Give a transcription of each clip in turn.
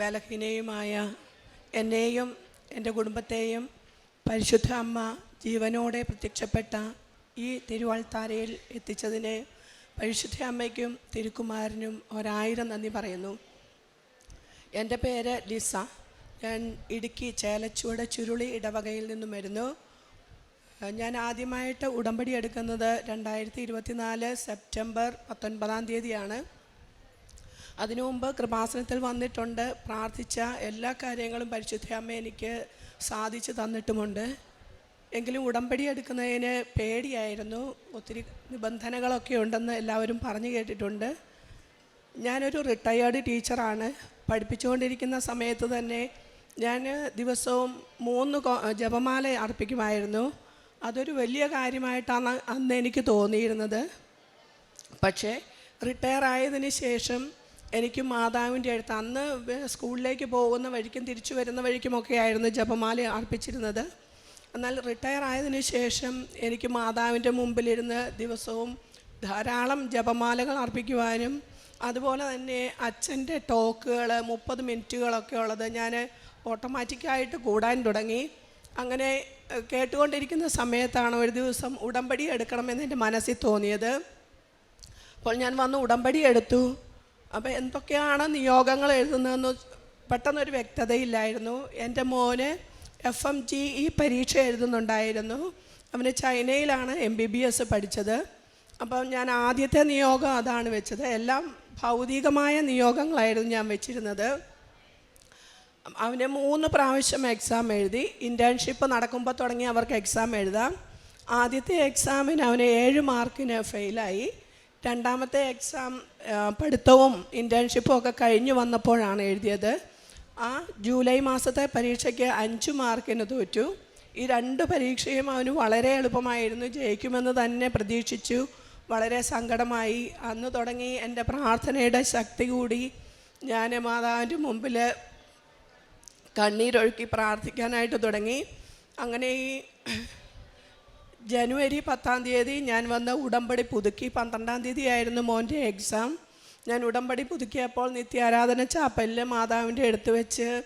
ബലഹീനയുമായ എന്നെയും എന്റെ കുടുംബത്തെയും പരിശുദ്ധ അമ്മ ജീവനോടെ പ്രത്യക്ഷപ്പെട്ട ഈ തിരുവാൾത്താരയിൽ എത്തിച്ചതിന് പരിശുദ്ധ അമ്മയ്ക്കും തിരുക്കുമാരനും ഒരായിരം നന്ദി പറയുന്നു. എന്റെ പേര് ലിസ. ഞാൻ ഇടുക്കി ചേലച്ചുവട ചുരുളി ഇടവകയിൽ നിന്നും വരുന്നു. ഞാൻ ആദ്യമായിട്ട് ഉടമ്പടി എടുക്കുന്നത് രണ്ടായിരത്തി ഇരുപത്തിനാല് സെപ്റ്റംബർ പത്തൊൻപതാം തീയതിയാണ്. അതിനു മുമ്പ് കൃപാസനത്തിൽ വന്നിട്ടുണ്ട്. പ്രാർത്ഥിച്ച എല്ലാ കാര്യങ്ങളും പരിശുദ്ധ അമ്മ എനിക്ക് സാധിച്ചു തന്നിട്ടുമുണ്ട്. എങ്കിലും ഉടമ്പടി എടുക്കുന്നതിന് പേടിയായിരുന്നു. ഒത്തിരി നിബന്ധനകളൊക്കെ ഉണ്ടെന്ന് എല്ലാവരും പറഞ്ഞു കേട്ടിട്ടുണ്ട്. ഞാനൊരു റിട്ടയേർഡ് ടീച്ചറാണ്. പഠിപ്പിച്ചുകൊണ്ടിരിക്കുന്ന സമയത്ത് തന്നെ ഞാൻ ദിവസവും മൂന്ന് ജപമാല അർപ്പിക്കുമായിരുന്നു. അതൊരു വലിയ കാര്യമായിട്ടാണ് അന്ന് എനിക്ക് തോന്നിയിരുന്നത്. പക്ഷേ റിട്ടയർ ആയതിന് ശേഷം എനിക്ക് മാതാവിന്റെ അടുത്ത് അന്ന് സ്കൂളിലേക്ക് പോകുന്ന വഴിക്കും തിരിച്ചു വരുന്ന വഴിക്കുമൊക്കെ ആയിരുന്നു ജപമാല അർപ്പിച്ചിരുന്നത്. എന്നാൽ റിട്ടയർ ആയതിനു ശേഷം എനിക്ക് മാതാവിന്റെ മുമ്പിലിരുന്ന് ദിവസവും ധാരാളം ജപമാലകൾ അർപ്പിക്കുവാനും അതുപോലെ തന്നെ അച്ഛന്റെ ടോക്കുകൾ മുപ്പത് മിനിറ്റുകളൊക്കെ ഉള്ളത് ഞാൻ ഓട്ടോമാറ്റിക്കായിട്ട് കൂടാൻ തുടങ്ങി. അങ്ങനെ കേട്ടുകൊണ്ടിരിക്കുന്ന സമയത്താണ് ഒരു ദിവസം ഉടമ്പടി എടുക്കണമെന്ന് എന്റെ മനസ്സിൽ തോന്നിയത്. അപ്പോൾ ഞാൻ വന്ന് ഉടമ്പടി എടുത്തു. അപ്പോൾ എന്തൊക്കെയാണ് നിയോഗങ്ങൾ എഴുതുന്നതെന്ന് പെട്ടെന്നൊരു വ്യക്തതയില്ലായിരുന്നു. എന്റെ മോന് എഫ് എം ജി ഈ പരീക്ഷ എഴുതുന്നുണ്ടായിരുന്നു. അവന് ചൈനയിലാണ് എം ബി ബി എസ് പഠിച്ചത്. അപ്പം ഞാൻ ആദ്യത്തെ നിയോഗം അതാണ് വെച്ചത്. എല്ലാം ഭൗതികമായ നിയോഗങ്ങളായിരുന്നു ഞാൻ വെച്ചിരുന്നത്. അവന് മൂന്ന് പ്രാവശ്യം എക്സാം എഴുതി. ഇന്റേൺഷിപ്പ് നടക്കുമ്പോൾ തുടങ്ങി അവർക്ക് എക്സാം എഴുതാം. ആദ്യത്തെ എക്സാമിന് അവന് ഏഴ് മാർക്കിന് ഫെയിലായി രണ്ടാമത്തെ എക്സാം പഠിത്തവും ഇന്റേൺഷിപ്പും ഒക്കെ കഴിഞ്ഞ് വന്നപ്പോഴാണ് എഴുതിയത്. ആ ജൂലൈ മാസത്തെ പരീക്ഷയ്ക്ക് അഞ്ച് മാർക്കിന് തോറ്റു. ഈ രണ്ട് പരീക്ഷയും അവന് വളരെ എളുപ്പമായിരുന്നു. ജയിക്കുമെന്ന് തന്നെ പ്രതീക്ഷിച്ചു. വളരെ സങ്കടമായി. അന്ന് തുടങ്ങി എന്റെ പ്രാർത്ഥനയുടെ ശക്തി കൂടി ഞാൻ മാതാവിന്റെ മുമ്പിൽ കണ്ണീരൊഴുക്കി പ്രാർത്ഥിക്കാനായിട്ട് തുടങ്ങി. അങ്ങനെ ഈ ജനുവരി പത്താം തീയതി ഞാൻ വന്ന് ഉടമ്പടി പുതുക്കി. പന്ത്രണ്ടാം തീയതി ആയിരുന്നു മോന്റെ എക്സാം ഞാൻ ഉടമ്പടി പുതുക്കിയപ്പോൾ നിത്യാരാധന ചാപ്പലിൽ മാതാവിന്റെ അടുത്ത് വെച്ച്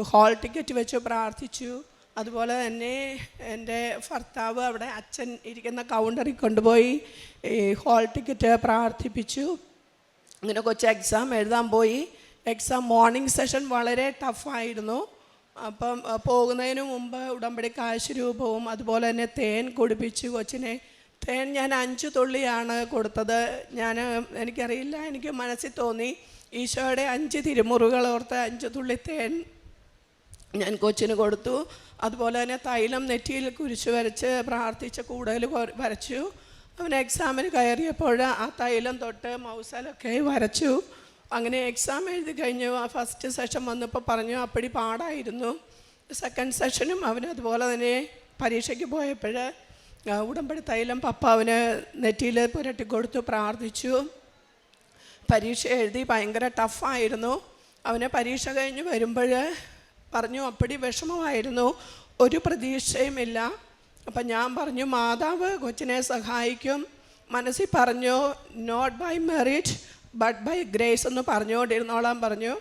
ഹോൾ ടിക്കറ്റ് വെച്ച് പ്രാർത്ഥിച്ചു. അതുപോലെ തന്നെ എന്റെ ഭർത്താവ് അവിടെ അച്ഛൻ ഇരിക്കുന്ന കൗണ്ടറിൽ കൊണ്ടുപോയി ഈ ഹാൾ ടിക്കറ്റ് പ്രാർത്ഥിപ്പിച്ചു. അങ്ങനെ കൊച്ചു എക്സാം എഴുതാൻ പോയി. എക്സാം മോർണിംഗ് സെഷൻ വളരെ ടഫായിരുന്നു അപ്പം പോകുന്നതിന് മുമ്പ് ഉടമ്പടി കാശ് രൂപവും അതുപോലെ തന്നെ തേൻ കുടിപ്പിച്ചു കൊച്ചിനെ. തേൻ ഞാൻ അഞ്ച് തുള്ളിയാണ് കൊടുത്തത്. ഞാൻ എനിക്കറിയില്ല എനിക്ക് മനസ്സിൽ തോന്നി ഈശോയുടെ അഞ്ച് തിരുമുറുകൾ ഓർത്ത് അഞ്ച് തുള്ളി തേൻ ഞാൻ കൊച്ചിന് കൊടുത്തു. അതുപോലെ തന്നെ തൈലം നെറ്റിയിൽ കുരിശ് വരച്ച് പ്രാർത്ഥിച്ച് കൂടുതൽ വരച്ചു. അവൻ എക്സാമിന് കയറിയപ്പോൾ ആ തൈലം തൊട്ട് മൗസലൊക്കെ വരച്ചു. അങ്ങനെ എക്സാം എഴുതി കഴിഞ്ഞു. ആ ഫസ്റ്റ് സെഷൻ വന്നപ്പോൾ പറഞ്ഞു അപ്പടി പാടായിരുന്നു. സെക്കൻഡ് സെഷനും അവൻ അതുപോലെ തന്നെ പരീക്ഷയ്ക്ക് പോയപ്പോൾ ഉടമ്പടി തൈലം പപ്പ അവന് നെറ്റിയിൽ പുരട്ടി കൊടുത്തു പ്രാർത്ഥിച്ചു. പരീക്ഷ എഴുതി ഭയങ്കര ടഫായിരുന്നു അവനെ പരീക്ഷ കഴിഞ്ഞ് വരുമ്പോൾ പറഞ്ഞു അപ്പടി വിഷമമായിരുന്നു. ഒരു പ്രതീക്ഷയുമില്ല അപ്പം ഞാൻ പറഞ്ഞു മാതാവ് കൊച്ചിനെ സഹായിക്കും. മനസ്സിൽ പറഞ്ഞു not by merit but by grace എന്ന് പറഞ്ഞുകൊണ്ടിരുന്നോളാൻ പറഞ്ഞു.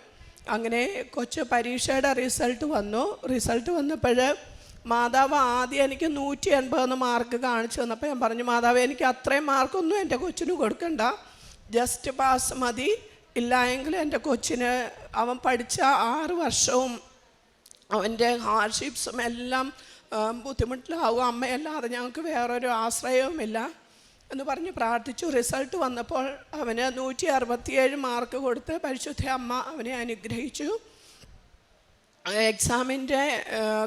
അങ്ങനെ കൊച്ചു പരീക്ഷയുടെ റിസൾട്ട് വന്നു. റിസൾട്ട് വന്നപ്പോൾ മാതാവ് ആദ്യം എനിക്ക് നൂറ്റി എൺപതെന്ന് മാർക്ക് കാണിച്ചു തന്നപ്പോൾ ഞാൻ പറഞ്ഞു മാതാവ് എനിക്ക് അത്രയും മാർക്കൊന്നും എന്റെ കൊച്ചിന് കൊടുക്കണ്ട. ജസ്റ്റ് പാസ് മതി. ഇല്ലായെങ്കിൽ എന്റെ കൊച്ചിന് അവൻ പഠിച്ച ആറ് വർഷവും അവന്റെ ഹാർഡ്ഷിപ്സും എല്ലാം ബുദ്ധിമുട്ടിലാവും. അമ്മയല്ലാതെ ഞങ്ങൾക്ക് വേറൊരു ആശ്രയവുമില്ല. എന്ന് പറഞ്ഞ് പ്രാർത്ഥിച്ചു. റിസൾട്ട് വന്നപ്പോൾ അവന് നൂറ്റി അറുപത്തിയേഴ് മാർക്ക് കൊടുത്ത് പരിശുദ്ധ അമ്മ അവനെ അനുഗ്രഹിച്ചു. എക്സാമിന്റെ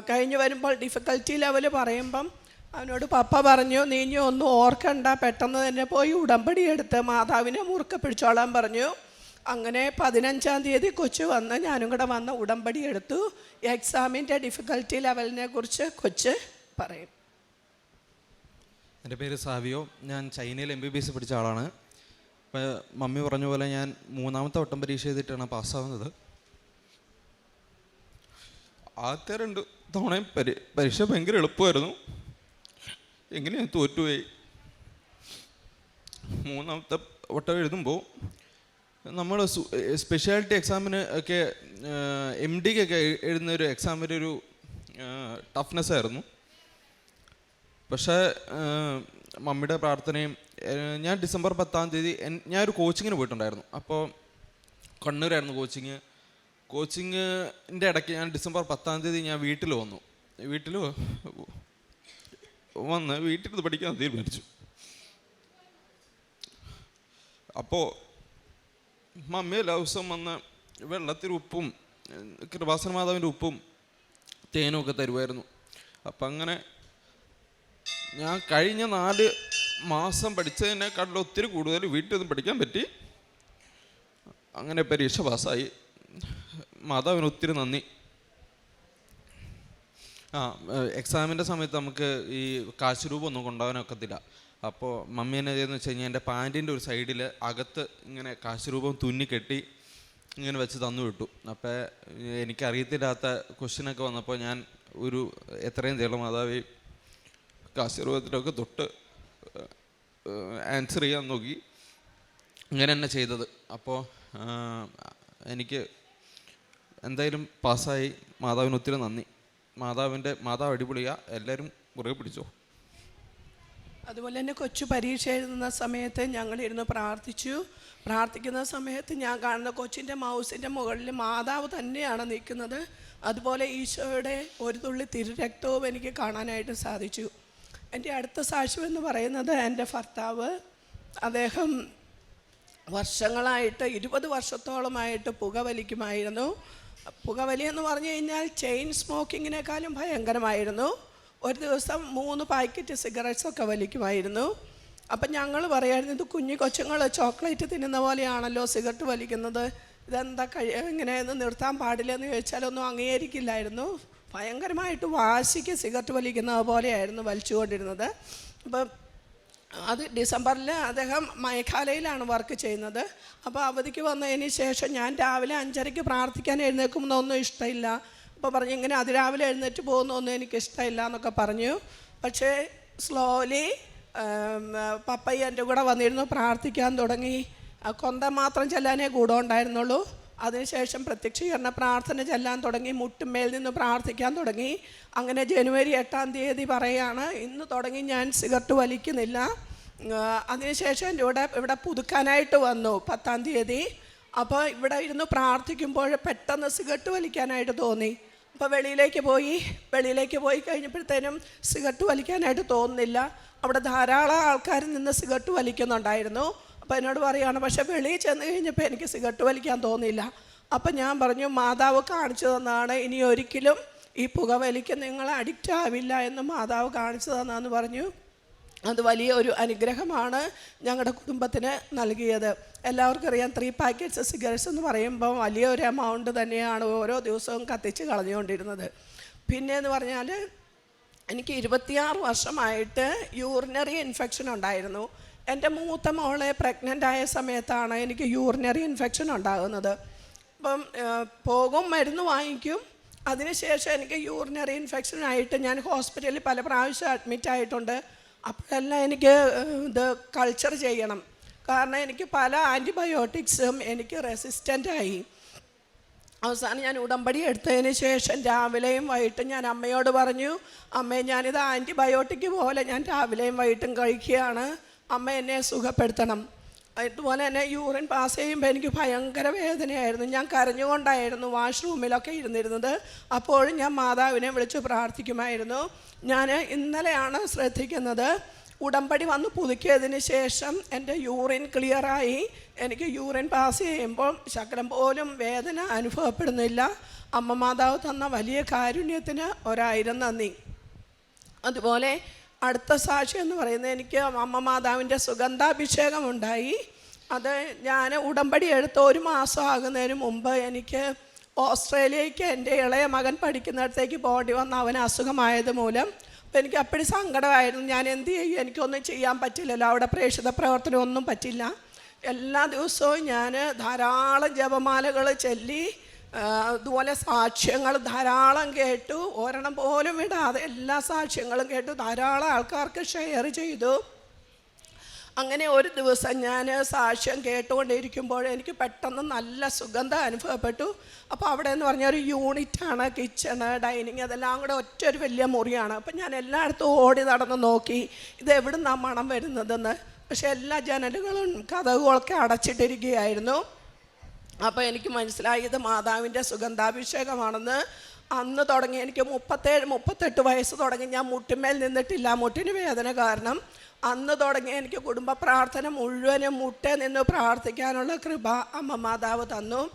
കഴിഞ്ഞ് വരുമ്പോൾ ഡിഫിക്കൽറ്റി ലെവൽ പറയുമ്പം അവനോട് പപ്പ പറഞ്ഞു നീ ഇനി ഒന്നും ഓർക്കണ്ട. പെട്ടെന്ന് തന്നെ പോയി ഉടമ്പടി എടുത്ത് മാതാവിനെ മുറുക്കെ പിടിച്ചോളാൻ പറഞ്ഞു. അങ്ങനെ പതിനഞ്ചാം തീയതി കൊച്ചു വന്ന് ഞാനും കൂടെ വന്ന് ഉടമ്പടി എടുത്തു. എക്സാമിന്റെ ഡിഫിക്കൽറ്റി ലെവലിനെ കുറിച്ച് കൊച്ച് പറയും. എന്റെ പേര് സാവിയോ. ഞാൻ ചൈനയിൽ എം ബി ബി എസ് പഠിച്ച ആളാണ്. ഇപ്പോൾ മമ്മി പറഞ്ഞ പോലെ ഞാൻ മൂന്നാമത്തെ വട്ടം പരീക്ഷ ചെയ്തിട്ടാണ് പാസ്സാവുന്നത്. ആദ്യത്തെ രണ്ട് തവണയും പരി പരീക്ഷ ഭയങ്കര എളുപ്പമായിരുന്നു. എങ്ങനെയാണ് തോറ്റുപോയി. മൂന്നാമത്തെ വട്ടം എഴുതുമ്പോൾ നമ്മൾ സ്പെഷ്യാലിറ്റി എക്സാമിന് ഒക്കെ എം ഡിക്കൊക്കെ എഴുതുന്ന ഒരു എക്സാമിന്റെ ഒരു ടഫ്നെസ് ആയിരുന്നു. പക്ഷേ മമ്മിയുടെ പ്രാർത്ഥനയും ഞാൻ ഡിസംബർ പത്താം തീയതി ഞാൻ ഒരു കോച്ചിങ്ങിന് പോയിട്ടുണ്ടായിരുന്നു. അപ്പോൾ കണ്ണൂരായിരുന്നു കോച്ചിങ്. കോച്ചിങ്ങിന്റെ ഇടയ്ക്ക് ഞാൻ ഡിസംബർ പത്താം തീയതി ഞാൻ വീട്ടിൽ വന്നു. വീട്ടിൽ വന്ന് വീട്ടിൽ നിന്ന് പഠിക്കാൻ തീരുമാനിച്ചു. അപ്പോൾ മമ്മി എല്ലാ ദിവസവും വന്ന് വെള്ളത്തിൽ ഉപ്പും കൃപാസന മാതാവിന്റെ ഉപ്പും തേനും ഒക്കെ തരുമായിരുന്നു. അപ്പം അങ്ങനെ ഞാൻ കഴിഞ്ഞ നാല് മാസം പഠിച്ചതിനേക്കാട്ടിൽ ഒത്തിരി കൂടുതൽ വീട്ടിൽ നിന്ന് പഠിക്കാൻ പറ്റി. അങ്ങനെ പരീക്ഷ പാസ്സായി. മാതാവിന് ഒത്തിരി നന്ദി. ആ എക്സാമിന്റെ സമയത്ത് നമുക്ക് ഈ കാശ് രൂപ ഒന്നും കൊണ്ടുപോകാനൊക്കത്തില്ല അപ്പോൾ മമ്മി എന്നെ ചെയ്തെന്ന് വെച്ച് കഴിഞ്ഞാൽ എന്റെ പാന്റിന്റെ ഒരു സൈഡിൽ അകത്ത് ഇങ്ങനെ കാശ് രൂപം തുന്നി കെട്ടി ഇങ്ങനെ വെച്ച് തന്നു വിട്ടു. അപ്പോൾ എനിക്കറിയത്തില്ലാത്ത ക്വസ്റ്റ്യനൊക്കെ വന്നപ്പോൾ ഞാൻ ഒരു എത്രയും തേളും മാതാവി കാശ് രൂപത്തിലൊക്കെ തൊട്ട് ആൻസർ ചെയ്യാൻ നോക്കി. ഇങ്ങനെ തന്നെ ചെയ്തത് അപ്പോൾ എനിക്ക് എന്തായാലും പാസ്സായി. മാതാവിന് ഒത്തിരി നന്ദി. മാതാവിന്റെ മാതാവ് അടിപൊളിയാ. എല്ലാവരും കുറേ പിടിച്ചോ. അതുപോലെ തന്നെ കൊച്ചു പരീക്ഷ എഴുതുന്ന സമയത്ത് ഞങ്ങളിരുന്ന് പ്രാർത്ഥിച്ചു. പ്രാർത്ഥിക്കുന്ന സമയത്ത് ഞാൻ കാണുന്ന കൊച്ചിന്റെ മൗസിന്റെ മുകളിൽ മാതാവ് തന്നെയാണ് നിൽക്കുന്നത്. അതുപോലെ ഈശോയുടെ ഒരു തുള്ളി തിരുരക്തവും എനിക്ക് കാണാനായിട്ട് സാധിച്ചു. എന്റെ അടുത്ത സാക്ഷ്യം എന്ന് പറയുന്നത് എന്റെ ഭർത്താവ്. അദ്ദേഹം വർഷങ്ങളായിട്ട് ഇരുപത് വർഷത്തോളമായിട്ട് പുകവലിക്കുമായിരുന്നു. പുകവലി എന്ന് പറഞ്ഞു കഴിഞ്ഞാൽ ചെയിൻ സ്മോക്കിങ്ങിനേക്കാളും ഭയങ്കരമായിരുന്നു. ഒരു ദിവസം മൂന്ന് പാക്കറ്റ് സിഗരറ്റ്സൊക്കെ വലിക്കുമായിരുന്നു. അപ്പം ഞങ്ങൾ പറയായിരുന്നു ഇത് കുഞ്ഞു കൊച്ചുങ്ങൾ ചോക്ലേറ്റ് തിന്നുന്ന പോലെയാണല്ലോ സിഗരറ്റ് വലിക്കുന്നത്. ഇതെന്താ കഴി എങ്ങനെയെന്ന് നിർത്താൻ പാടില്ലെന്ന് ചോദിച്ചാലൊന്നും അംഗീകരിക്കില്ലായിരുന്നു. ഭയങ്കരമായിട്ട് വാശിക്ക് സിഗരറ്റ് വലിക്കുന്നത് പോലെയായിരുന്നു വലിച്ചുകൊണ്ടിരുന്നത്. അപ്പം അത് ഡിസംബറിൽ അദ്ദേഹം മേഘാലയയിലാണ് വർക്ക് ചെയ്യുന്നത്. അപ്പോൾ അവധിക്ക് വന്നതിന് ശേഷം ഞാൻ രാവിലെ അഞ്ചരയ്ക്ക് പ്രാർത്ഥിക്കാൻ എഴുന്നേൽക്കുമെന്നൊന്നും ഇഷ്ടമില്ല. അപ്പോൾ പറഞ്ഞു ഇങ്ങനെ അതിരാവിലെ എഴുന്നേറ്റ് പോകുന്നൊന്നും എനിക്ക് ഇഷ്ടമില്ല എന്നൊക്കെ പറഞ്ഞു. പക്ഷേ സ്ലോലി പപ്പയ്യ എന്റെ കൂടെ വന്നിരുന്നു പ്രാർത്ഥിക്കാൻ തുടങ്ങി. കൊന്ത മാത്രം ചെല്ലാനേ കൂടെ ഉണ്ടായിരുന്നുള്ളൂ. അതിനുശേഷം പ്രത്യക്ഷീകരണ പ്രാർത്ഥന ചെല്ലാൻ തുടങ്ങി മുട്ടുമേൽ നിന്ന് പ്രാർത്ഥിക്കാൻ തുടങ്ങി. അങ്ങനെ ജനുവരി എട്ടാം തീയതി പറയാണ് ഇന്ന് തുടങ്ങി ഞാൻ സിഗരറ്റ് വലിക്കുന്നില്ല. അതിനുശേഷം ഇവിടെ ഇവിടെ പുതുക്കാനായിട്ട് വന്നു പത്താം തീയതി. അപ്പോൾ ഇവിടെ ഇരുന്ന് പ്രാർത്ഥിക്കുമ്പോൾ പെട്ടെന്ന് സിഗരറ്റ് വലിക്കാനായിട്ട് തോന്നി. അപ്പോൾ വെളിയിലേക്ക് പോയി വെളിയിലേക്ക് പോയി കഴിഞ്ഞപ്പോഴത്തേനും സിഗരറ്റ് വലിക്കാനായിട്ട് തോന്നുന്നില്ല. അവിടെ ധാരാളം ആൾക്കാർ നിന്ന് സിഗരറ്റ് വലിക്കുന്നുണ്ടായിരുന്നു. അപ്പോൾ എന്നോട് പറയുകയാണ് പക്ഷേ വെളിയിൽ ചെന്ന് കഴിഞ്ഞപ്പോൾ എനിക്ക് സിഗരറ്റ് വലിക്കാൻ തോന്നിയില്ല. അപ്പം ഞാൻ പറഞ്ഞു മാതാവ് കാണിച്ചു തന്നാണ്. ഇനി ഒരിക്കലും ഈ പുകവലിക്ക് നിങ്ങൾ അഡിക്റ്റ് ആവില്ല എന്ന് മാതാവ് കാണിച്ചു തന്നാന്ന് പറഞ്ഞു. അത് വലിയ ഒരു അനുഗ്രഹമാണ് ഞങ്ങളുടെ കുടുംബത്തിന് നൽകിയത്. എല്ലാവർക്കും അറിയാം ത്രീ പാക്കറ്റ്സ് സിഗരറ്റ്സ് എന്ന് പറയുമ്പോൾ വലിയ ഒരു എമൗണ്ട് തന്നെയാണ് ഓരോ ദിവസവും കത്തിച്ച് കളഞ്ഞുകൊണ്ടിരുന്നത്. പിന്നെ എന്ന് പറഞ്ഞാൽ എനിക്ക് ഇരുപത്തിയാറ് വർഷമായിട്ട് യൂറിനറി ഇൻഫെക്ഷൻ ഉണ്ടായിരുന്നു. എന്റെ മൂത്ത മോളെ പ്രഗ്നന്റ് ആയ സമയത്താണ് എനിക്ക് യൂറിനറി ഇൻഫെക്ഷൻ ഉണ്ടാകുന്നത്. അപ്പം പോകും മരുന്ന് വാങ്ങിക്കും. അതിനുശേഷം എനിക്ക് യൂറിനറി ഇൻഫെക്ഷൻ ആയിട്ട് ഞാൻ ഹോസ്പിറ്റലിൽ പല പ്രാവശ്യം അഡ്മിറ്റ് ആയിട്ടുണ്ട്. അപ്പോഴെല്ലാം എനിക്ക് ഇത് കൾച്ചർ ചെയ്യണം. കാരണം എനിക്ക് പല ആന്റിബയോട്ടിക്സും എനിക്ക് റെസിസ്റ്റന്റ് ആയി. അവസാനം ഞാൻ ഉടമ്പടി എടുത്തതിന് ശേഷം രാവിലെയും വൈകിട്ടും ഞാൻ അമ്മയോട് പറഞ്ഞു അമ്മേ ഞാനിത് ആന്റിബയോട്ടിക് പോലെ ഞാൻ രാവിലെയും വൈകിട്ടും കഴിക്കുകയാണ്. അമ്മ എന്നെ സുഖപ്പെടുത്തണം. അതുപോലെ തന്നെ യൂറിൻ പാസ് ചെയ്യുമ്പോൾ എനിക്ക് ഭയങ്കര വേദനയായിരുന്നു. ഞാൻ കരഞ്ഞുകൊണ്ടായിരുന്നു വാഷ്റൂമിലൊക്കെ ഇരുന്നിരുന്നത്. അപ്പോഴും ഞാൻ മാതാവിനെ വിളിച്ച് പ്രാർത്ഥിക്കുമായിരുന്നു. ഞാൻ ഇന്നലെയാണ് ശ്രദ്ധിക്കുന്നത്. ഉടമ്പടി വന്ന് പുതുക്കിയതിന് ശേഷം എന്റെ യൂറിൻ ക്ലിയറായി എനിക്ക് യൂറിൻ പാസ് ചെയ്യുമ്പോൾ ശകലം പോലും വേദന അനുഭവപ്പെടുന്നില്ല. അമ്മ മാതാവ് തന്ന വലിയ കാരുണ്യത്തിന് ഒരായിരം നന്ദി. അതുപോലെ അടുത്ത സാക്ഷി എന്ന് പറയുന്നത് എനിക്ക് അമ്മ മാതാവിന്റെ സുഗന്ധാഭിഷേകം ഉണ്ടായി അത് ഞാൻ ഉടമ്പടി എടുത്ത് ഒരു മാസം ആകുന്നതിന് മുമ്പ് എനിക്ക് ഓസ്ട്രേലിയയ്ക്ക് എന്റെ ഇളയ മകൻ പഠിക്കുന്നിടത്തേക്ക് പോകേണ്ടി വന്ന അവന് അസുഖമായത് മൂലം അപ്പോൾ എനിക്ക് അപ്പോഴും സങ്കടമായിരുന്നു. ഞാൻ എന്ത് ചെയ്യും? എനിക്കൊന്നും ചെയ്യാൻ പറ്റില്ലല്ലോ. അവിടെ പ്രേക്ഷിത പ്രവർത്തനം ഒന്നും പറ്റില്ല. എല്ലാ ദിവസവും ഞാൻ ധാരാളം ജപമാലകൾ ചൊല്ലി അതുപോലെ സാക്ഷ്യങ്ങൾ ധാരാളം കേട്ടു. ഒരെണ്ണം പോലും വിടാതെ എല്ലാ സാക്ഷ്യങ്ങളും കേട്ടു. ധാരാളം ആൾക്കാർക്ക് ഷെയർ ചെയ്തു. അങ്ങനെ ഒരു ദിവസം ഞാൻ സാക്ഷ്യം കേട്ടുകൊണ്ടിരിക്കുമ്പോൾ എനിക്ക് പെട്ടെന്ന് നല്ല സുഗന്ധം അനുഭവപ്പെട്ടു. അപ്പോൾ അവിടെ എന്ന് പറഞ്ഞാൽ ഒരു യൂണിറ്റാണ് കിച്ചണ് ഡൈനിങ് അതെല്ലാം കൂടെ ഒറ്റ ഒരു വലിയ മുറിയാണ്. അപ്പം ഞാൻ എല്ലായിടത്തും ഓടി നടന്ന് നോക്കി ഇത് എവിടെ നിന്നാണ് മണം വരുന്നതെന്ന്. പക്ഷേ എല്ലാ ജനലുകളും കഥകളൊക്കെ അടച്ചിട്ടിരിക്കുകയായിരുന്നു. അപ്പോൾ എനിക്ക് മനസ്സിലായി ഇത് മാതാവിന്റെ സുഗന്ധാഭിഷേകമാണെന്ന് അന്ന് തുടങ്ങി എനിക്ക് മുപ്പത്തേഴ് മുപ്പത്തെട്ട് വയസ്സ് തുടങ്ങി. ഞാൻ മുട്ടിന്മേൽ നിന്നിട്ടില്ല മുട്ടിന് വേദന കാരണം. അന്ന് തുടങ്ങി എനിക്ക് കുടുംബ പ്രാർത്ഥന മുഴുവനും മുട്ടേ നിന്ന് പ്രാർത്ഥിക്കാനുള്ള കൃപ അമ്മ മാതാവ് തന്നു.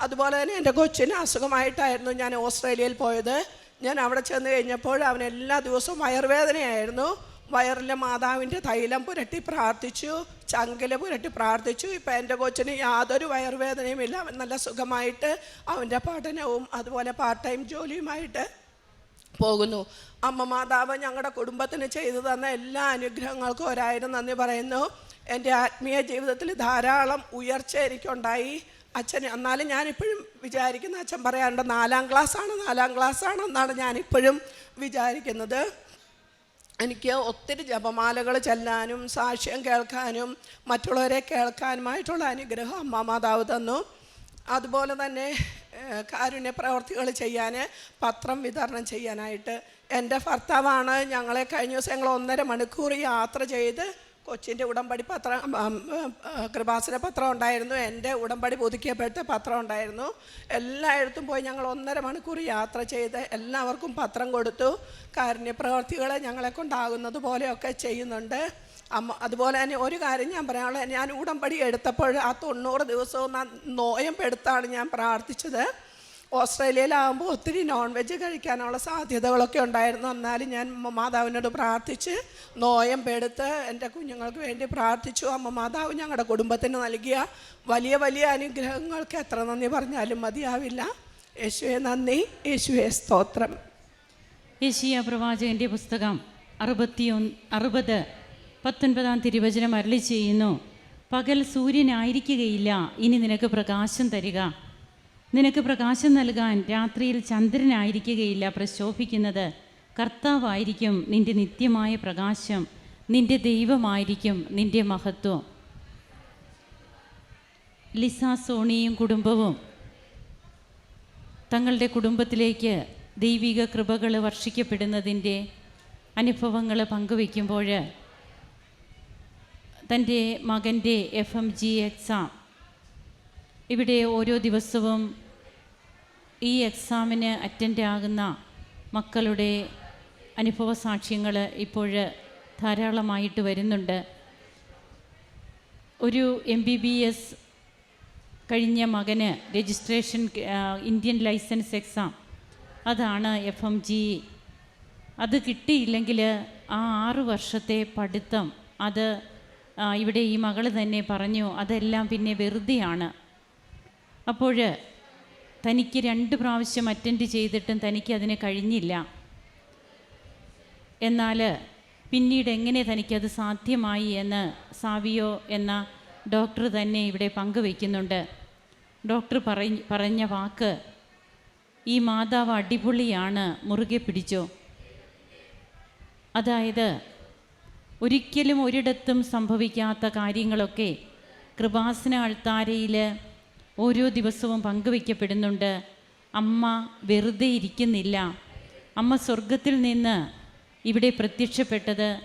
അതുപോലെ തന്നെ എന്റെ കൊച്ചിന് അസുഖമായിട്ടായിരുന്നു ഞാൻ ഓസ്ട്രേലിയയിൽ പോയത്. ഞാൻ അവിടെ ചെന്ന് കഴിഞ്ഞപ്പോൾ അവൻ എല്ലാ ദിവസവും വയറുവേദനയായിരുന്നു. വയറിലെ മാതാവിന്റെ തൈലം പുരട്ടി പ്രാർത്ഥിച്ചു ചങ്കല പുരട്ടി പ്രാർത്ഥിച്ചു. ഇപ്പം എന്റെ കൊച്ചിന് യാതൊരു വയറുവേദനയും ഇല്ല. നല്ല സുഖമായിട്ട് അവന്റെ പഠനവും അതുപോലെ പാർട്ട് ടൈം ജോലിയുമായിട്ട് പോകുന്നു. അമ്മ മാതാവ് ഞങ്ങളുടെ കുടുംബത്തിന് ചെയ്തു തന്ന എല്ലാ അനുഗ്രഹങ്ങൾക്കും ഒരായിരം നന്ദി പറയുന്നു. എന്റെ ആത്മീയ ജീവിതത്തിൽ ധാരാളം ഉയർച്ച എനിക്കുണ്ടായി. അച്ഛൻ എന്നാലും ഞാനിപ്പോഴും വിചാരിക്കുന്നു അച്ഛൻ പറയാറുണ്ട് നാലാം ക്ലാസ്സാണ് നാലാം ക്ലാസ്സാണ് എന്നാണ് ഞാനിപ്പോഴും വിചാരിക്കുന്നത്. എനിക്ക് ഒത്തിരി ജപമാലകൾ ചെല്ലാനും സാക്ഷ്യം കേൾക്കാനും മറ്റുള്ളവരെ കേൾക്കാനുമായിട്ടുള്ള അനുഗ്രഹം അമ്മ മാതാവ് തന്നു. അതുപോലെ തന്നെ കാരുണ്യ പ്രവർത്തികൾ ചെയ്യാൻ പത്രം വിതരണം ചെയ്യാനായിട്ട് എന്റെ ഭർത്താവാണ് ഞങ്ങളെ കഴിഞ്ഞ ദിവസം ഞങ്ങൾ ഒന്നര മണിക്കൂർ യാത്ര ചെയ്ത് കൊച്ചിന്റെ ഉടമ്പടി പത്രം കൃപാസന പത്രം ഉണ്ടായിരുന്നു. എന്റെ ഉടമ്പടി പുതുക്കിയപ്പോഴത്തെ പത്രം ഉണ്ടായിരുന്നു. എല്ലായിടത്തും പോയി ഞങ്ങൾ ഒന്നര മണിക്കൂർ യാത്ര ചെയ്ത് എല്ലാവർക്കും പത്രം കൊടുത്തു. കാരുണ്യ പ്രവർത്തികൾ ഞങ്ങളെ കൊണ്ടാകുന്നത് പോലെയൊക്കെ ചെയ്യുന്നുണ്ട്. അമ്മ അതുപോലെ തന്നെ ഒരു കാര്യം ഞാൻ പറയാനുള്ളത് ഞാൻ ഉടമ്പടി എടുത്തപ്പോൾ ആ തൊണ്ണൂറ് ദിവസവും നോയമ്പെടുത്താണ് ഞാൻ പ്രാർത്ഥിച്ചത്. ഓസ്ട്രേലിയയിലാകുമ്പോൾ ഒത്തിരി നോൺ വെജ് കഴിക്കാനുള്ള സാധ്യതകളൊക്കെ ഉണ്ടായിരുന്നു. എന്നാലും ഞാൻ മാതാവിനോട് പ്രാർത്ഥിച്ച് നോയമ്പെടുത്ത് എന്റെ കുഞ്ഞുങ്ങൾക്ക് വേണ്ടി പ്രാർത്ഥിച്ചു. അമ്മ മാതാവ് ഞങ്ങളുടെ കുടുംബത്തിന് നൽകിയ വലിയ വലിയ അനുഗ്രഹങ്ങൾക്ക് എത്ര നന്ദി പറഞ്ഞാലും മതിയാവില്ല. യേശുവെ നന്ദി. യേശുവെ സ്തോത്രം. യേശിയ പ്രവാചകന്റെ പുസ്തകം അറുപത്തിയൊന്ന് അറുപത് പത്തൊൻപതാം തിരുവചനം അരളി ചെയ്യുന്നു. പകൽ സൂര്യനായിരിക്കുകയില്ല ഇനി നിനക്ക് പ്രകാശം തരിക. നിനക്ക് പ്രകാശം നൽകാൻ രാത്രിയിൽ ചന്ദ്രനായിരിക്കുകയില്ല പ്രശോഭിക്കുന്നത്. കർത്താവായിരിക്കും നിന്റെ നിത്യമായ പ്രകാശം. നിന്റെ ദൈവമായിരിക്കും നിന്റെ മഹത്വം. ലിസ സോണിയും കുടുംബവും തങ്ങളുടെ കുടുംബത്തിലേക്ക് ദൈവിക കൃപകൾ വർഷിക്കപ്പെടുന്നതിന്റെ അനുഭവങ്ങൾ പങ്കുവയ്ക്കുമ്പോൾ തന്റെ മകന്റെ എഫ് എം ജി എക്സാം ഇവിടെ ഓരോ ദിവസവും ഈ എക്സാമിന് അറ്റൻഡ് ആകുന്ന മക്കളുടെ അനുഭവ സാക്ഷ്യങ്ങൾ ഇപ്പോൾ ധാരാളമായിട്ട് വരുന്നുണ്ട്. ഒരു എം ബി ബി എസ് കഴിഞ്ഞ മകന് രജിസ്ട്രേഷൻ ഇന്ത്യൻ ലൈസൻസ് എക്സാം അതാണ് എഫ് എം ജി അത് കിട്ടിയില്ലെങ്കിൽ ആ ആറു വർഷത്തെ പഠിത്തം അത് ഇവിടെ ഈ മകൾ തന്നെ പറഞ്ഞു അതെല്ലാം പിന്നെ വെറുതെയാണ്. അപ്പോൾ തനിക്ക് രണ്ട് പ്രാവശ്യം അറ്റൻഡ് ചെയ്തിട്ടും തനിക്ക് അതിന് കഴിഞ്ഞില്ല. എന്നാൽ പിന്നീട് എങ്ങനെ തനിക്കത് സാധ്യമായി എന്ന് സാവിയോ എന്ന ഡോക്ടർ തന്നെ ഇവിടെ പങ്കുവയ്ക്കുന്നുണ്ട് ഡോക്ടർ പറ പറഞ്ഞ വാക്ക് ഈ മാതാവ് അടിപൊളിയാണ് മുറുകെ പിടിച്ചോ. അതായത് ഒരിക്കലും ഒരിടത്തും സംഭവിക്കാത്ത കാര്യങ്ങളൊക്കെ കൃപാസന അൾത്താരയിൽ ഓരോ ദിവസവും പങ്കുവയ്ക്കപ്പെടുന്നുണ്ട്. അമ്മ വെറുതെ ഇരിക്കുന്നില്ല. അമ്മ സ്വർഗത്തിൽ നിന്ന് ഇവിടെ പ്രത്യക്ഷപ്പെട്ടത്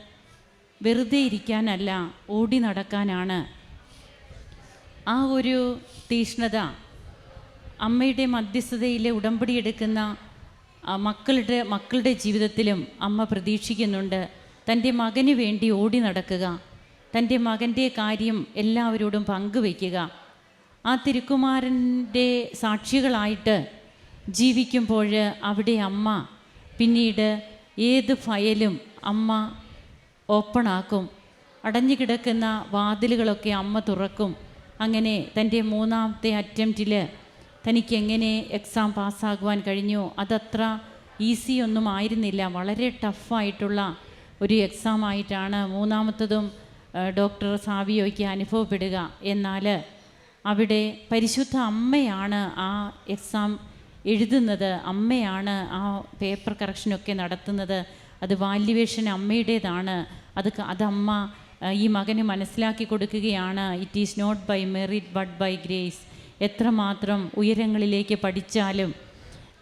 വെറുതെ ഇരിക്കാനല്ല ഓടി നടക്കാനാണ്. ആ ഒരു തീഷ്ണത അമ്മയുടെ മധ്യസ്ഥതയിലെ ഉടമ്പടി എടുക്കുന്ന മക്കളുടെ മക്കളുടെ ജീവിതത്തിലും അമ്മ പ്രതീക്ഷിക്കുന്നുണ്ട്. തന്റെ മകന് വേണ്ടി ഓടി നടക്കുക. തന്റെ മകന്റെ കാര്യം എല്ലാവരോടും പങ്കുവയ്ക്കുക. ആ തിരുക്കുമാരന്റെ സാക്ഷികളായിട്ട് ജീവിക്കുമ്പോൾ അവിടെ അമ്മ പിന്നീട് ഏത് ഫയലും അമ്മ ഓപ്പണാക്കും. അടഞ്ഞു കിടക്കുന്ന വാതിലുകളൊക്കെ അമ്മ തുറക്കും. അങ്ങനെ തന്റെ മൂന്നാമത്തെ അറ്റംപ്റ്റിൽ തനിക്ക് എങ്ങനെ എക്സാം പാസ്സാകുവാൻ കഴിഞ്ഞു അതത്ര ഈസി ഒന്നും ആയിരുന്നില്ല. വളരെ ടഫായിട്ടുള്ള ഒരു എക്സാം ആയിട്ടാണ് മൂന്നാമത്തതും ഡോക്ടർ സാവിയോയ്ക്ക് അനുഭവപ്പെടുക. എന്നാൽ അവിടെ പരിശുദ്ധ അമ്മയാണ് ആ എക്സാം എഴുതുന്നത്. അമ്മയാണ് ആ പേപ്പർ കറക്ഷനൊക്കെ നടത്തുന്നത്. അത് വാല്യുവേഷൻ അമ്മയുടേതാണ്. അത് അതമ്മ ഈ മകന് മനസ്സിലാക്കി കൊടുക്കുകയാണ്. It is not by merit but by grace എത്രമാത്രം ഉയരങ്ങളിലേക്ക് പഠിച്ചാലും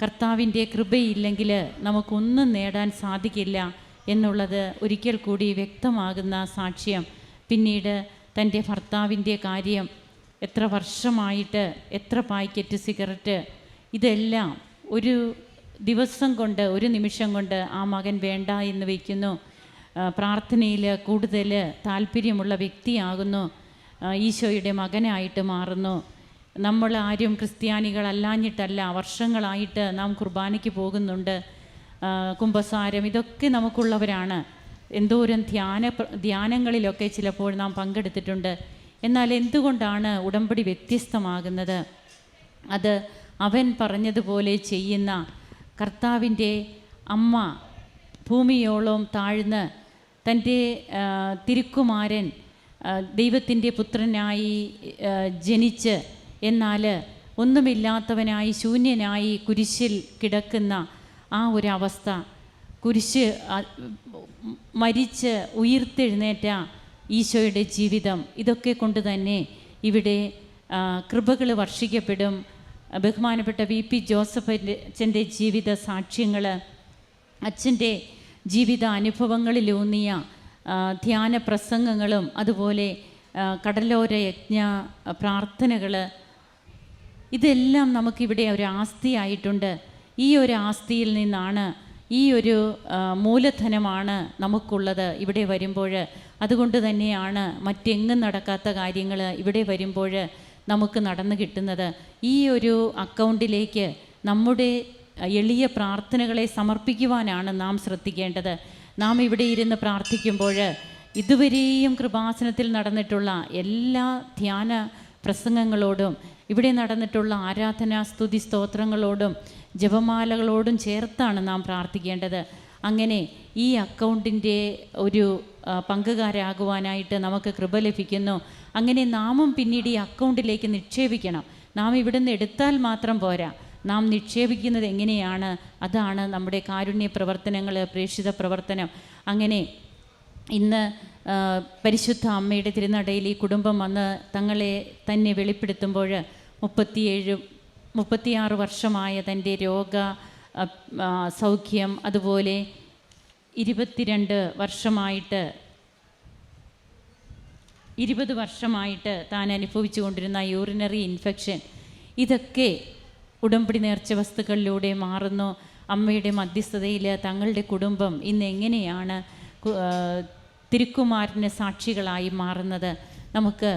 കർത്താവിന്റെ കൃപയില്ലെങ്കിൽ നമുക്കൊന്നും നേടാൻ സാധിക്കില്ല എന്നുള്ളത് ഒരിക്കൽ കൂടി വ്യക്തമാകുന്ന സാക്ഷ്യം. പിന്നീട് തന്റെ ഭർത്താവിന്റെ കാര്യം എത്ര വർഷമായിട്ട് എത്ര പാക്കറ്റ് സിഗരറ്റ് ഇതെല്ലാം ഒരു ദിവസം കൊണ്ട് ഒരു നിമിഷം കൊണ്ട് ആ മകൻ വേണ്ട എന്ന് വയ്ക്കുന്നു പ്രാർത്ഥനയിൽ കൂടുതൽ താല്പര്യമുള്ള വ്യക്തിയാകുന്നു. ഈശോയുടെ മകനായിട്ട് മാറുന്നു. നമ്മൾ ആരും ക്രിസ്ത്യാനികളല്ലാഞ്ഞിട്ടല്ല വർഷങ്ങളായിട്ട് നാം കുർബാനയ്ക്ക് പോകുന്നുണ്ട്. കുംഭസാരം ഇതൊക്കെ നമുക്കുള്ളവരാണ്. എന്തോരം ധ്യാന ധ്യാനങ്ങളിലൊക്കെ ചിലപ്പോൾ നാം പങ്കെടുത്തിട്ടുണ്ട്. എന്നാൽ എന്തുകൊണ്ടാണ് ഉടമ്പടി വ്യത്യസ്തമാകുന്നത്? അത് അവൻ പറഞ്ഞതുപോലെ ചെയ്യുന്ന കർത്താവിന്റെ അമ്മ ഭൂമിയോളം താഴ്ന്ന് തന്റെ തിരുക്കുമാരൻ ദൈവത്തിന്റെ പുത്രനായി ജനിച്ച് എന്നാൽ ഒന്നുമില്ലാത്തവനായി ശൂന്യനായി കുരിശിൽ കിടക്കുന്ന ആ ഒരു അവസ്ഥ കുരിശ് മരിച്ച് ഉയിർത്തെഴുന്നേറ്റ ഈശോയുടെ ജീവിതം ഇതൊക്കെ കൊണ്ട് തന്നെ ഇവിടെ കൃപകൾ വർഷിക്കപ്പെടും. ബഹുമാനപ്പെട്ട വി പി ജോസഫിന്റെ അച്ഛന്റെ ജീവിത സാക്ഷ്യങ്ങൾ അച്ഛന്റെ ജീവിത അനുഭവങ്ങളിലൂന്നിയ ധ്യാന പ്രസംഗങ്ങളും അതുപോലെ കടലോര യജ്ഞ പ്രാർത്ഥനകൾ ഇതെല്ലാം നമുക്കിവിടെ ഒരു ആസ്തിയായിട്ടുണ്ട്. ഈ ഒരു ആസ്തിയിൽ നിന്നാണ് ഈ ഒരു മൂലധനമാണ് നമുക്കുള്ളത് ഇവിടെ വരുമ്പോൾ അതുകൊണ്ട് തന്നെയാണ് മറ്റെങ്ങും നടക്കാത്ത കാര്യങ്ങൾ ഇവിടെ വരുമ്പോൾ നമുക്ക് നടന്നു കിട്ടുന്നത്. ഈ ഒരു അക്കൗണ്ടിലേക്ക് നമ്മുടെ എളിയ പ്രാർത്ഥനകളെ സമർപ്പിക്കുവാനാണ് നാം ശ്രദ്ധിക്കേണ്ടത്. നാം ഇവിടെ ഇരുന്ന് പ്രാർത്ഥിക്കുമ്പോൾ ഇതുവരെയും കൃപാസനത്തിൽ നടന്നിട്ടുള്ള എല്ലാ ധ്യാന പ്രസംഗങ്ങളോടും ഇവിടെ നടന്നിട്ടുള്ള ആരാധനാ സ്തുതി സ്തോത്രങ്ങളോടും ജപമാലകളോടും ചേർത്താണ് നാം പ്രാർത്ഥിക്കേണ്ടത്. അങ്ങനെ ഈ അക്കൗണ്ടിന്റെ ഒരു പങ്കുകാരാകുവാനായിട്ട് നമുക്ക് കൃപ ലഭിക്കുന്നു. അങ്ങനെ നാമും പിന്നീട് ഈ അക്കൗണ്ടിലേക്ക് നിക്ഷേപിക്കണം. നാം ഇവിടുന്ന് എടുത്താൽ മാത്രം പോരാ. നാം നിക്ഷേപിക്കുന്നത് എങ്ങനെയാണ്? അതാണ് നമ്മുടെ കാരുണ്യ പ്രവർത്തനങ്ങൾ പ്രേക്ഷിത പ്രവർത്തനം. അങ്ങനെ ഇന്ന് പരിശുദ്ധ അമ്മയുടെ തിരുനടയിൽ ഈ കുടുംബം വന്ന് തങ്ങളെ തന്നെ വെളിപ്പെടുത്തുമ്പോൾ മുപ്പത്തിയേഴ് മുപ്പത്തിയാറ് വർഷമായ തന്റെ രോഗ സൗഖ്യം അതുപോലെ ഇരുപത്തിരണ്ട് വർഷമായിട്ട് ഇരുപത് വർഷമായിട്ട് താൻ അനുഭവിച്ചു കൊണ്ടിരുന്ന യൂറിനറി ഇൻഫെക്ഷൻ ഇതൊക്കെ ഉടമ്പടി നേർച്ച വസ്തുക്കളിലൂടെ മാറുന്നു. അമ്മയുടെ മധ്യസ്ഥതയിൽ തങ്ങളുടെ കുടുംബം ഇന്ന് എങ്ങനെയാണ് തിരുക്കുമാരന് സാക്ഷികളായി മാറുന്നത്? നമുക്ക്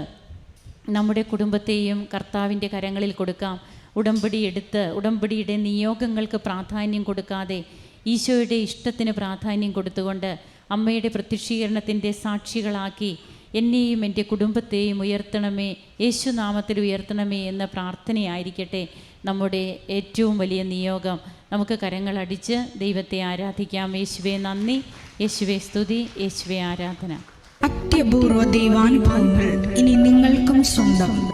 നമ്മുടെ കുടുംബത്തെയും കർത്താവിന്റെ കരങ്ങളിൽ കൊടുക്കാം. ഉടമ്പടി എടുത്ത് ഉടമ്പടിയുടെ നിയോഗങ്ങൾക്ക് പ്രാധാന്യം കൊടുക്കാതെ ഈശോയുടെ ഇഷ്ടത്തിന് പ്രാധാന്യം കൊടുത്തുകൊണ്ട് അമ്മയുടെ പ്രത്യക്ഷീകരണത്തിന്റെ സാക്ഷികളാക്കി എന്നെയും എന്റെ കുടുംബത്തെയും ഉയർത്തണമേ യേശുനാമത്തിൽ ഉയർത്തണമേ എന്ന പ്രാർത്ഥനയായിരിക്കട്ടെ നമ്മുടെ ഏറ്റവും വലിയ നിയോഗം. നമുക്ക് കരങ്ങളടിച്ച് ദൈവത്തെ ആരാധിക്കാം. യേശുവെ നന്ദി. യേശുവെ സ്തുതി. യേശുവെ ആരാധന. അത്യപൂർവ ദൈവാനുഭവങ്ങൾ ഇനി നിങ്ങൾക്കും സ്വന്തം.